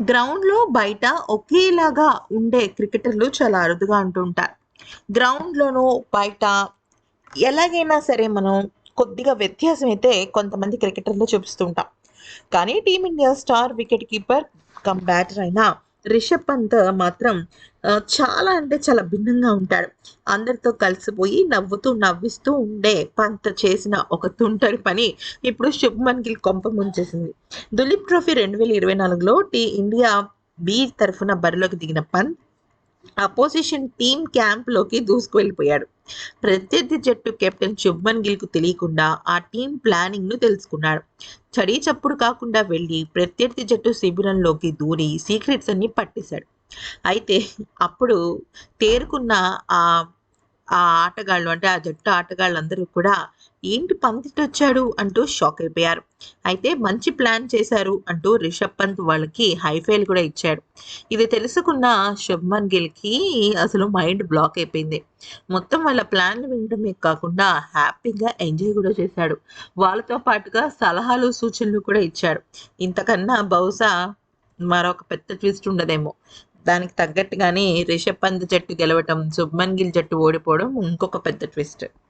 గ్రౌండ్‌లో, బయట ఒకేలాగా ఉండే క్రికెటర్లు చాలా అరుదుగా ఉంటుంటారు. గ్రౌండ్‌లోనూ, బయట ఎలాగైనా సరే మనం కొద్దిగా వ్యత్యాసం అయితే కొంతమంది క్రికెటర్లు చూపిస్తుంటాం కానీ team India star wicket keeper cum batter అయిన రిషబ్ పంత్ మాత్రం చాలా అంటే చాలా భిన్నంగా ఉంటాడు. అందరితో కలిసిపోయి నవ్వుతూ, నవ్విస్తూ ఉండే పంత్ చేసిన ఒక తుంటరి పని ఇప్పుడు శుభ్మన్ గిల్ కొంప ముంచేసింది. దులీప్ ట్రోఫీ 2024లో టీ ఇండియా బి తరఫున బరిలోకి దిగిన పంత్ అపోజిషన్ టీమ్ క్యాంప్‌లోకి దూసుకువెళ్ళిపోయాడు ప్రత్యర్థి జట్టు కెప్టెన్ శుభ్మన్ గిల్‌కు తెలియకుండా ఆ టీం ప్లానింగ్‌ను తెలుసుకున్నాడు. చడీ చప్పుడు కాకుండా వెళ్ళి ప్రత్యర్థి జట్టు శిబిరంలోకి దూరి సీక్రెట్స్ అన్ని పట్టేశాడు. అయితే అప్పుడు తేరుకున్న ఆ ఆ ఆటగాళ్ళు అంటే ఆ జట్టు ఆటగాళ్ళందరూ కూడా ఏంటి పంతిట్ వచ్చాడు అంటూ షాక్ అయిపోయారు. అయితే మంచి ప్లాన్ చేశారు అంటూ రిషబ్ పంత్ వాళ్ళకి హైఫైల్ కూడా ఇచ్చాడు. ఇది తెలుసుకున్న శుభ్మన్ గిల్‌కి అసలు మైండ్ బ్లాక్ అయిపోయింది. మొత్తం వాళ్ళ ప్లాన్‌లు వినడమే కాకుండా హ్యాపీగా ఎంజాయ్ కూడా చేశాడు. వాళ్ళతో పాటుగా సలహాలు, సూచనలు కూడా ఇచ్చాడు. ఇంతకన్నా బహుశా మరొక పెద్ద ట్విస్ట్ ఉండదేమో! దానికి తగ్గట్టుగానే రిషబ్ పంత్ జట్టు గెలవటం, శుభ్మన్ గిల్ జట్టు ఓడిపోవడం ఇంకొక పెద్ద ట్విస్ట్.